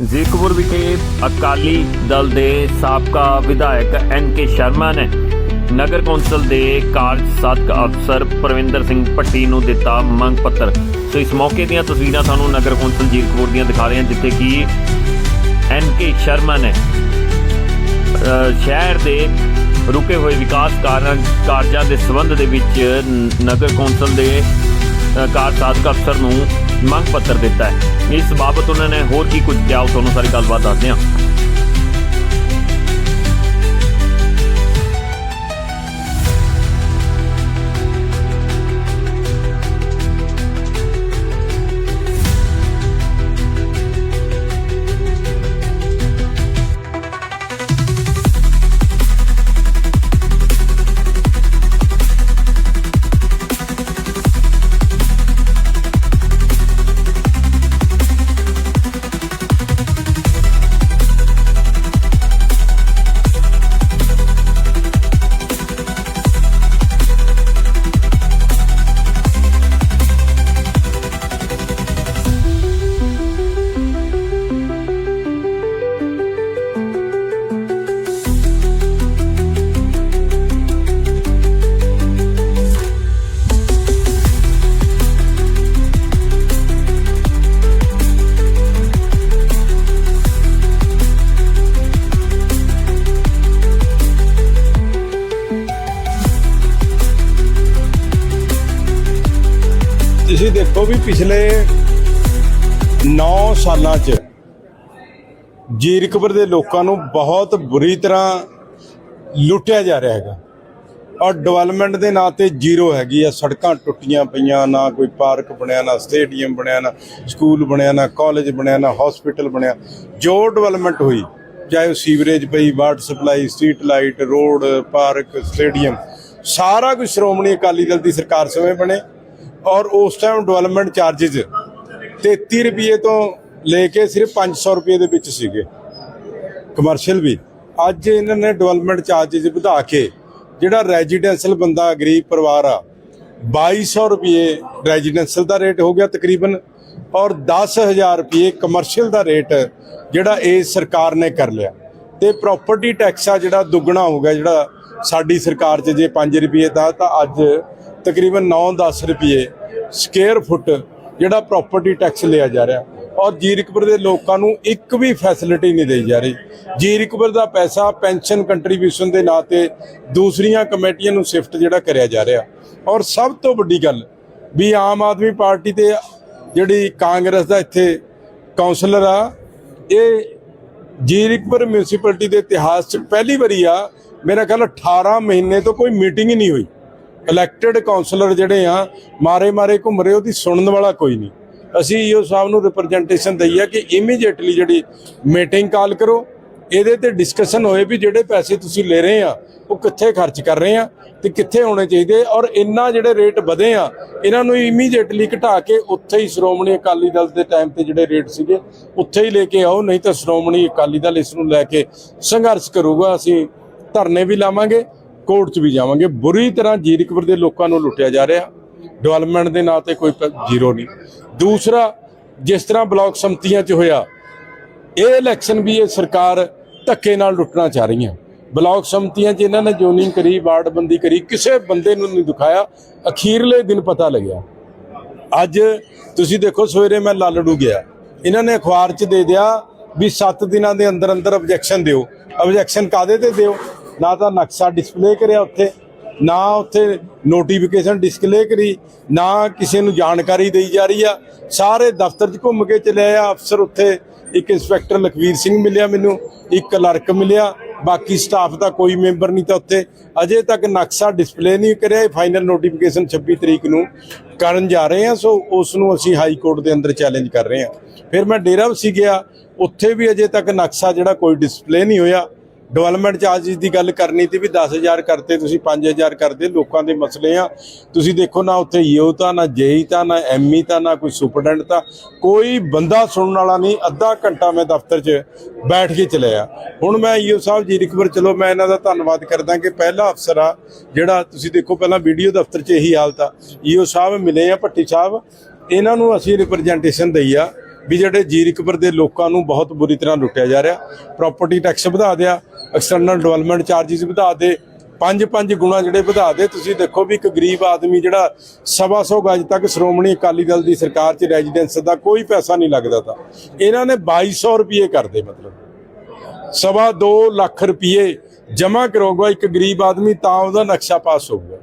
ਜ਼ੀਰਕਪੁਰ ਵਿਖੇ ਅਕਾਲੀ ਦਲ ਦੇ ਸਾਬਕਾ ਵਿਧਾਇਕ ਐਨ ਕੇ ਸ਼ਰਮਾ ਨੇ ਨਗਰ ਕੌਂਸਲ ਦੇ ਕਾਰਜ ਸਾਧਕ ਅਫਸਰ ਪ੍ਰਵਿੰਦਰ ਸਿੰਘ ਭੱਟੀ ਨੂੰ ਦਿੱਤਾ ਮੰਗ ਪੱਤਰ। ਸੋ ਇਸ ਮੌਕੇ ਦੀਆਂ ਤਸਵੀਰਾਂ ਤੁਹਾਨੂੰ ਨਗਰ ਕੌਂਸਲ ਜ਼ੀਰਕਪੁਰ ਦੀਆਂ ਦਿਖਾ ਰਹੇ ਹਾਂ, ਜਿੱਥੇ ਕਿ ਐਨ ਕੇ ਸ਼ਰਮਾ ਨੇ ਸ਼ਹਿਰ ਦੇ ਰੁਕੇ ਹੋਏ ਵਿਕਾਸ ਕਾਰਨ, ਕਾਰਜਾਂ ਦੇ ਸੰਬੰਧ ਦੇ ਵਿੱਚ ਨਗਰ ਕੌਂਸਲ ਦੇ ਕਾਰਜ ਸਾਧਕ ਅਫਸਰ ਨੂੰ ਮੰਗ ਪੱਤਰ ਦਿੱਤਾ ਹੈ। ਇਸ ਬਾਬਤ ਉਹਨਾਂ ਨੇ ਹੋਰ ਕੀ ਕੁਝ ਕਿਹਾ ਉਹ ਤੁਹਾਨੂੰ ਸਾਰੀ ਗੱਲਬਾਤ ਦੱਸਦੇ ਹਾਂ। ਤੁਸੀਂ ਦੇਖੋ ਵੀ ਪਿਛਲੇ 9 ਸਾਲਾਂ 'ਚ ਜੀਰਕਪੁਰ ਦੇ ਲੋਕਾਂ ਨੂੰ ਬਹੁਤ ਬੁਰੀ ਤਰ੍ਹਾਂ ਲੁੱਟਿਆ ਜਾ ਰਿਹਾ ਹੈਗਾ। ਔਰ ਡਿਵੈਲਪਮੈਂਟ ਦੇ ਨਾਂ ਤੇ ਜ਼ੀਰੋ ਹੈਗੀ ਆ, ਸੜਕਾਂ ਟੁੱਟੀਆਂ ਪਈਆਂ ਨਾ, ਕੋਈ ਪਾਰਕ ਬਣਿਆ ਨਾ ਸਟੇਡੀਅਮ ਬਣਿਆ ਨਾ ਸਕੂਲ ਬਣਿਆ ਨਾ ਕਾਲਜ ਬਣਿਆ ਨਾ ਹਸਪੀਟਲ ਬਣਿਆ। ਜੋ ਡਿਵੈਲਪਮੈਂਟ ਹੋਈ, ਚਾਹੇ ਉਹ ਸੀਵਰੇਜ ਪਈ water supply street light road park stadium ਸਾਰਾ ਕੁਝ ਸ਼੍ਰੋਮਣੀ ਅਕਾਲੀ ਦਲ ਦੀ ਸਰਕਾਰ ਸਮੇਂ ਬਣੇ। ਔਰ ਉਸ ਟਾਈਮ ਡਿਵੈਲਪਮੈਂਟ ਚਾਰजेस 33 ਰੁਪਏ ਤੋਂ ਲੈ ਕੇ ਸਿਰਫ 500 ਰੁਪਏ ਦੇ ਵਿੱਚ ਸੀਗੇ। ਕਮਰਸ਼ੀਅਲ ਵੀ। ਅੱਜ ਇਹਨਾਂ ਨੇ ਡਿਵੈਲਪਮੈਂਟ ਚਾਰजेस ਵਧਾ ਕੇ ਜਿਹੜਾ ਰੈਜ਼ੀਡੈਂਸ਼ੀਅਲ ਬੰਦਾ ਗਰੀਬ ਪਰਿਵਾਰ ਆ 2200 ਰੁਪਏ ਰੈਜ਼ੀਡੈਂਸ਼ੀਅਲ ਦਾ ਰੇਟ ਹੋ ਗਿਆ ਤਕਰੀਬਨ ਔਰ 10000 ਰੁਪਏ ਕਮਰਸ਼ੀਅਲ ਦਾ ਰੇਟ ਜਿਹੜਾ ਇਹ ਸਰਕਾਰ ਨੇ ਕਰ ਲਿਆ। ਤੇ ਪ੍ਰਾਪਰਟੀ ਟੈਕਸ ਆ ਜਿਹੜਾ ਦੁੱਗਣਾ ਹੋ ਗਿਆ ਜਿਹੜਾ ਸਾਡੀ ਸਰਕਾਰ 'ਚ ਜੇ 5 ਰੁਪਏ ਦਾ ਤਾਂ ਅੱਜ ਤਕਰੀਬਨ 9-10 ਰੁਪਏ ਸਕੁਅਰ ਫੁੱਟ ਜਿਹੜਾ ਪ੍ਰਾਪਰਟੀ ਟੈਕਸ ਲਿਆ ਜਾ ਰਿਹਾ। ਔਰ ਜੀਰਕਪੁਰ ਦੇ ਲੋਕਾਂ ਨੂੰ ਇੱਕ ਵੀ ਫੈਸਿਲਿਟੀ ਨਹੀਂ ਦੇਈ ਜਾ ਰਹੀ। ਜੀਰਕਪੁਰ ਦਾ ਪੈਸਾ ਪੈਨਸ਼ਨ ਕੰਟਰੀਬਿਊਸ਼ਨ ਦੇ ਨਾਂ ਤੇ ਦੂਸਰੀਆਂ ਕਮੇਟੀਆਂ ਨੂੰ ਸ਼ਿਫਟ ਜਿਹੜਾ ਕਰਿਆ ਜਾ ਰਿਹਾ। ਔਰ ਸਭ ਤੋਂ ਵੱਡੀ ਗੱਲ ਵੀ ਆਮ ਆਦਮੀ ਪਾਰਟੀ ਤੇ ਜਿਹੜੀ ਕਾਂਗਰਸ ਦਾ ਇੱਥੇ ਕਾਉਂਸਲਰ ਆ, ਇਹ ਜੀਰਕਪੁਰ ਮਿਊਨਿਸਪੈਲਿਟੀ ਦੇ ਇਤਿਹਾਸ 'ਚ ਪਹਿਲੀ ਵਾਰੀ ਆ। ਮੇਰਾ ਖਿਆਲ 18 ਮਹੀਨੇ ਤੋਂ ਕੋਈ ਮੀਟਿੰਗ ਹੀ ਨਹੀਂ ਹੋਈ। ਇਲੈਕਟਿਡ ਕਾਉਂਸਲਰ ਜਿਹੜੇ ਆ, ਮਾਰੇ ਮਾਰੇ ਘੁੰਮ ਰਹੇ, ਉਹਦੀ ਸੁਣਨ ਵਾਲਾ ਕੋਈ ਨਹੀਂ। ਅਸੀਂ ਈਓ ਸਾਹਿਬ ਨੂੰ ਰਿਪਰੈਜ਼ੈਂਟੇਸ਼ਨ ਦਈ ਆ ਕਿ ਇਮੀਡੀਏਟਲੀ ਜਿਹੜੀ ਮੀਟਿੰਗ ਕਾਲ ਕਰੋ, ਇਹਦੇ ਤੇ ਡਿਸਕਸ਼ਨ ਹੋਏ ਵੀ ਜਿਹੜੇ ਪੈਸੇ ਤੁਸੀਂ ਲੈ ਰਹੇ ਆ, ਉਹ ਕਿੱਥੇ ਖਰਚ ਕਰ ਰਹੇ ਆ ਤੇ ਕਿੱਥੇ ਹੋਣੇ ਚਾਹੀਦੇ ਔਰ ਇੰਨਾ ਜਿਹੜੇ ਰੇਟ ਵਧੇ ਆ, ਇਹਨਾਂ ਨੂੰ ਇਮੀਡੀਏਟਲੀ ਘਟਾ ਕੇ ਉੱਥੇ ਹੀ ਸ਼੍ਰੋਮਣੀ ਅਕਾਲੀ ਦਲ ਦੇ ਟਾਈਮ ਤੇ ਜਿਹੜੇ ਰੇਟ ਸੀਗੇ, ਉੱਥੇ ਹੀ ਲੈ ਕੇ ਆਓ, ਨਹੀਂ ਤਾਂ ਸ਼੍ਰੋਮਣੀ ਅਕਾਲੀ ਦਲ ਇਸ ਨੂੰ ਲੈ ਕੇ ਸੰਘਰਸ਼ ਕਰੂਗਾ, ਅਸੀਂ ਧਰਨੇ ਵੀ ਲਾਵਾਂਗੇ। ਕੋਰਟ 'ਚ ਵੀ ਜਾਵਾਂਗੇ। ਬੁਰੀ ਤਰ੍ਹਾਂ ਜੀਰਕਪੁਰ ਦੇ ਲੋਕਾਂ ਨੂੰ ਲੁੱਟਿਆ ਜਾ ਰਿਹਾ। ਡਿਵੈਲਪਮੈਂਟ ਦੇ ਨਾਂ ਤੇ ਕੋਈ ਜ਼ੀਰੋ ਨਹੀਂ। ਦੂਸਰਾ, ਜਿਸ ਤਰ੍ਹਾਂ ਬਲਾਕ ਸੰਮਤੀਆਂ 'ਚ ਹੋਇਆ, ਇਹ ਇਲੈਕਸ਼ਨ ਵੀ ਇਹ ਸਰਕਾਰ ਧੱਕੇ ਨਾਲ ਲੁੱਟਣਾ ਚਾਹ ਰਹੀ ਹੈ। ਬਲਾਕ ਸੰਮਤੀਆਂ 'ਚ ਇਹਨਾਂ ਨੇ ਜੋਨਿੰਗ ਕਰੀ, ਵਾਰਡਬੰਦੀ ਕਰੀ, ਕਿਸੇ ਬੰਦੇ ਨੂੰ ਨਹੀਂ ਦਿਖਾਇਆ। ਅਖੀਰਲੇ ਦਿਨ ਪਤਾ ਲੱਗਿਆ। ਅੱਜ ਤੁਸੀਂ ਦੇਖੋ, ਸਵੇਰੇ ਮੈਂ ਲਾਲੜੂ ਗਿਆ। ਇਹਨਾਂ ਨੇ ਅਖਬਾਰ 'ਚ ਦੇ ਦਿਆ ਵੀ 7 ਦਿਨਾਂ ਦੇ ਅੰਦਰ ਅੰਦਰ ਆਬਜੈਕਸ਼ਨ ਦਿਓ। ਆਬਜੈਕਸ਼ਨ ਕਾਦੇ ਤੇ ਦਿਓ? ਨਾ ਤਾਂ ਨਕਸ਼ਾ ਡਿਸਪਲੇ ਕਰਿਆ ਉੱਥੇ, ਨਾ ਉੱਥੇ ਨੋਟੀਫਿਕੇਸ਼ਨ ਡਿਸਪਲੇ ਕਰੀ, ਨਾ ਕਿਸੇ ਨੂੰ ਜਾਣਕਾਰੀ ਦੇਈ ਜਾ ਰਹੀ ਆ। ਸਾਰੇ ਦਫ਼ਤਰ 'ਚ ਘੁੰਮ ਕੇ ਚਲੇ ਆ ਅਫਸਰ ਉੱਥੇ। ਇੱਕ ਇੰਸਪੈਕਟਰ ਲਖਵੀਰ ਸਿੰਘ ਮਿਲਿਆ ਮੈਨੂੰ, ਇੱਕ ਕਲਰਕ ਮਿਲਿਆ, ਬਾਕੀ ਸਟਾਫ ਦਾ ਕੋਈ ਮੈਂਬਰ ਨਹੀਂ ਤਾਂ ਉੱਥੇ। ਅਜੇ ਤੱਕ ਨਕਸ਼ਾ ਡਿਸਪਲੇ ਨਹੀਂ ਕਰਿਆ, ਇਹ ਫਾਈਨਲ ਨੋਟੀਫਿਕੇਸ਼ਨ 26 ਤਰੀਕ ਨੂੰ ਕਰਨ ਜਾ ਰਹੇ ਹਾਂ ਸੋ ਉਸ ਨੂੰ ਅਸੀਂ ਹਾਈ ਕੋਰਟ ਦੇ ਅੰਦਰ ਚੈਲੰਜ ਕਰ ਰਹੇ ਹਾਂ ਫਿਰ ਮੈਂ ਡੇਰਾ ਵਸੀ ਗਿਆ, ਉੱਥੇ ਵੀ ਅਜੇ ਤੱਕ ਨਕਸ਼ਾ ਜਿਹੜਾ ਕੋਈ ਡਿਸਪਲੇ ਨਹੀਂ ਹੋਇਆ। ਡਿਵੈਲਪਮੈਂਟ ਚਾਰजेस ਦੀ ਗੱਲ ਕਰਨੀ ਤੇ ਵੀ 10000 ਕਰਤੇ, ਤੁਸੀਂ 5000 ਕਰਦੇ, ਲੋਕਾਂ ਦੇ ਮਸਲੇ ਆ। ਤੁਸੀਂ ਦੇਖੋ ਨਾ ਉੱਥੇ ਯੂ ਤਾਂ, ਨਾ ਜੇਈ ਤਾਂ, ਨਾ ਐਮਈ ਤਾਂ, ਨਾ ਕੋਈ ਸੁਪਰਡੈਂਟ ਤਾਂ, ਕੋਈ ਬੰਦਾ ਸੁਣਨ ਵਾਲਾ ਨਹੀਂ, ਅੱਧਾ ਘੰਟਾ ਮੈਂ ਦਫ਼ਤਰ 'ਚ ਬੈਠ ਕੇ ਚਲਿਆ। ਹੁਣ ਮੈਂ ਈਓ ਸਾਹਿਬ ਜੀ ਰਿਕਵਰ ਚਲੋ ਮੈਂ ਇਹਨਾਂ ਦਾ ਧੰਨਵਾਦ ਕਰਦਾ ਕਿ ਪਹਿਲਾ ਅਫਸਰ ਆ, ਜਿਹੜਾ ਤੁਸੀਂ ਦੇਖੋ ਪਹਿਲਾਂ ਵੀਡੀਓ ਦਫ਼ਤਰ 'ਚ ਇਹੀ ਹਾਲਤ ਆ। ਈਓ ਸਾਹਿਬ ਮਿਲੇ ਆ, ਭੱਟੀ ਸਾਹਿਬ। ਇਹਨਾਂ ਨੂੰ ਅਸੀਂ ਰਿਪਰੈਜ਼ੈਂਟੇਸ਼ਨ ਦਈ ਆ, ਵੀ ਜਿਹੜੇ ਜੀਰਕਪੁਰ ਦੇ ਲੋਕਾਂ ਨੂੰ ਬਹੁਤ ਬੁਰੀ ਤਰ੍ਹਾਂ ਲੁੱਟਿਆ ਜਾ ਰਿਹਾ। ਪ੍ਰਾਪਰਟੀ ਟੈਕਸ ਵਧਾ ਦਿਆ ਐਕਸਟਰਨਲ ਡਿਵੈਲਪਮੈਂਟ ਚਾਰजेस ਵਧਾ ਦੇ, ਪੰਜ ਪੰਜ ਗੁਣਾ ਜਿਹੜੇ ਵਧਾ ਦੇ। ਤੁਸੀਂ ਦੇਖੋ ਵੀ ਇੱਕ ਗਰੀਬ ਆਦਮੀ ਜਿਹੜਾ ਸਵਾ ਸੌ ਗਜ ਤੱਕ ਸ਼੍ਰੋਮਣੀ ਅਕਾਲੀ ਦਲ ਦੀ ਸਰਕਾਰ 'ਚ ਰੈਜ਼ੀਡੈਂਸ ਦਾ ਕੋਈ ਪੈਸਾ ਨਹੀਂ ਲੱਗਦਾ ਤਾਂ। ਇਹਨਾਂ ਨੇ 2200 ਰੁਪਏ ਕਰਦੇ ਮਤਲਬ। ਸਵਾ 2 ਲੱਖ ਰੁਪਏ ਜਮ੍ਹਾਂ ਕਰੋਗਾ ਇੱਕ ਗਰੀਬ ਆਦਮੀ ਤਾਂ ਉਹਦਾ ਨਕਸ਼ਾ ਪਾਸ ਹੋਊਗਾ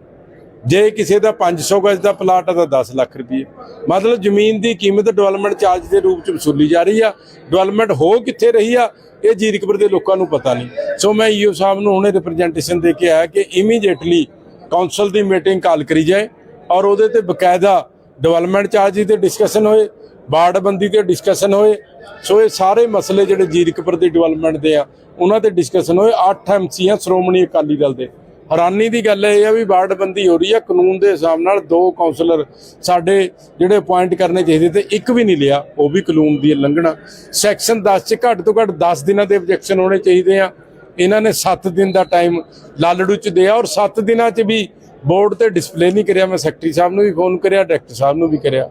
ਜੇ ਕਿਸੇ ਦਾ 500 ਗਜ ਦਾ ਪਲਾਟ ਆ ਤਾਂ 10 ਲੱਖ ਰੁਪਏ ਮਤਲਬ ਜ਼ਮੀਨ ਦੀ ਕੀਮਤ ਡਿਵੈਲਪਮੈਂਟ ਚਾਰਜ ਦੇ ਰੂਪ ਚ ਵਸੂਲੀ ਜਾ ਰਹੀ ਆ। ਡਿਵੈਲਪਮੈਂਟ ਹੋ ਕਿੱਥੇ ਰਹੀ ਆ, ਇਹ ਜੀਰਕਪੁਰ ਦੇ ਲੋਕਾਂ ਨੂੰ ਪਤਾ ਨਹੀਂ। ਸੋ ਮੈਂ ਈਓ ਸਾਹਿਬ ਨੂੰ ਹੁਣੇ ਰਿਪਰੈਜ਼ੈਂਟੇਸ਼ਨ ਦੇ ਕੇ ਆਇਆ ਕਿ ਇਮੀਡੀਏਟਲੀ ਕਾਉਂਸਲ ਦੀ ਮੀਟਿੰਗ ਕਾਲ ਕਰੀ ਜਾਏ ਔਰ ਉਹਦੇ ਤੇ ਬਕਾਇਦਾ ਡਿਵੈਲਪਮੈਂਟ ਚਾਰਜ ਤੇ ਡਿਸਕਸ਼ਨ ਹੋਏ ਬਾੜਬੰਦੀ ਤੇ ਡਿਸਕਸ਼ਨ ਹੋਏ। ਸੋ ਇਹ ਸਾਰੇ ਮਸਲੇ ਜਿਹੜੇ ਜੀਰਕਪੁਰ ਦੀ ਡਿਵੈਲਪਮੈਂਟ ਦੇ ਆ, ਉਹਨਾਂ ਤੇ ਡਿਸਕਸ਼ਨ ਹੋਏ। 8 ਐਮਸੀ ਆ, ਸ਼੍ਰੋਮਣੀ ਅਕਾਲੀ ਦਲ ਦੇ। ਹੈਰਾਨੀ ਦੀ ਗੱਲ ਇਹ ਆ ਵੀ ਵਾਰਡਬੰਦੀ ਹੋ ਰਹੀ ਹੈ ਕਾਨੂੰਨ ਦੇ ਹਿਸਾਬ ਨਾਲ ਦੋ ਕਾਉਂਸਲਰ ਸਾਡੇ ਜਿਹੜੇ ਅਪਾਇੰਟ ਕਰਨੇ ਚਾਹੀਦੇ ਤੇ ਇੱਕ ਵੀ ਨਹੀਂ ਲਿਆ, ਉਹ ਵੀ ਕਾਨੂੰਨ ਦੀ ਉਲੰਘਣਾ। ਸੈਕਸ਼ਨ 10 ਚ ਘੱਟ ਤੋਂ ਘੱਟ 10 ਦਿਨਾਂ ਦੇ ਆਬਜੈਕਸ਼ਨ ਹੋਣੇ ਚਾਹੀਦੇ ਆ। ਇਹਨਾਂ ਨੇ 7 ਦਿਨ ਦਾ ਟਾਈਮ ਲਾਲੜੂ ਚ ਦਿਆ ਔਰ 7 ਦਿਨਾਂ ਚ ਵੀ ਬੋਰਡ ਤੇ ਡਿਸਪਲੇ ਨਹੀਂ ਕਰਿਆ। ਮੈਂ ਸੈਕਟਰੀ ਸਾਹਿਬ ਨੂੰ ਵੀ ਫੋਨ ਕਰਿਆ ਡਾਇਰੈਕਟਰ ਸਾਹਿਬ ਨੂੰ ਵੀ ਕਰਿਆ।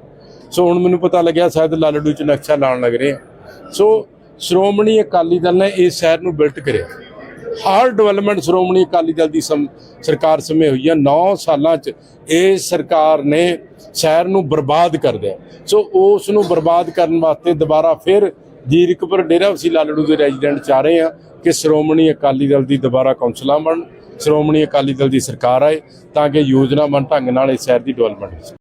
ਸੋ ਹੁਣ ਮੈਨੂੰ ਪਤਾ ਲੱਗਿਆ ਸ਼ਾਇਦ ਲਾਲੜੂ ਚ ਨਕਸ਼ਾ ਲਾਉਣ ਲੱਗ ਰਹੇ ਆ। ਸੋ ਸ਼੍ਰੋਮਣੀ ਅਕਾਲੀ ਦਲ ਨੇ ਇਸ ਸ਼ਹਿਰ ਨੂੰ ਬਿਲਟ ਕਰਿਆ। ਹਰ ਡਿਵੈਲਪਮੈਂਟ ਸ਼੍ਰੋਮਣੀ ਅਕਾਲੀ ਦਲ ਦੀ ਸਮ- ਸਰਕਾਰ ਸਮੇਂ ਹੋਈ ਹੈ 9 ਸਾਲਾਂ ਚ ਇਹ ਸਰਕਾਰ ਨੇ ਸ਼ਹਿਰ ਨੂੰ ਬਰਬਾਦ ਕਰ ਦਿਆ। ਸੋ ਉਸ ਨੂੰ ਬਰਬਾਦ ਕਰਨ ਵਾਸਤੇ ਦੁਬਾਰਾ ਫਿਰ ਜੀਰਕਪੁਰ ਡੇਰਾ ਵਸੀ ਲਾਲੜੂ ਦੇ ਰੈਜ਼ੀਡੈਂਟ ਚਾਹ ਰਹੇ ਆ ਕਿ ਸ਼੍ਰੋਮਣੀ ਅਕਾਲੀ ਦਲ ਦੀ ਦੁਬਾਰਾ ਕੌਂਸਲਾਂ ਬਣ ਸ਼੍ਰੋਮਣੀ ਅਕਾਲੀ ਦਲ ਦੀ ਸਰਕਾਰ ਆਏ ਤਾਂ ਕਿ ਯੋਜਨਾਬੰਦ ਢੰਗ ਨਾਲ ਇਸ ਸ਼ਹਿਰ ਦੀ ਡਿਵੈਲਪਮੈਂਟ ਹੋ ਸਕੇ।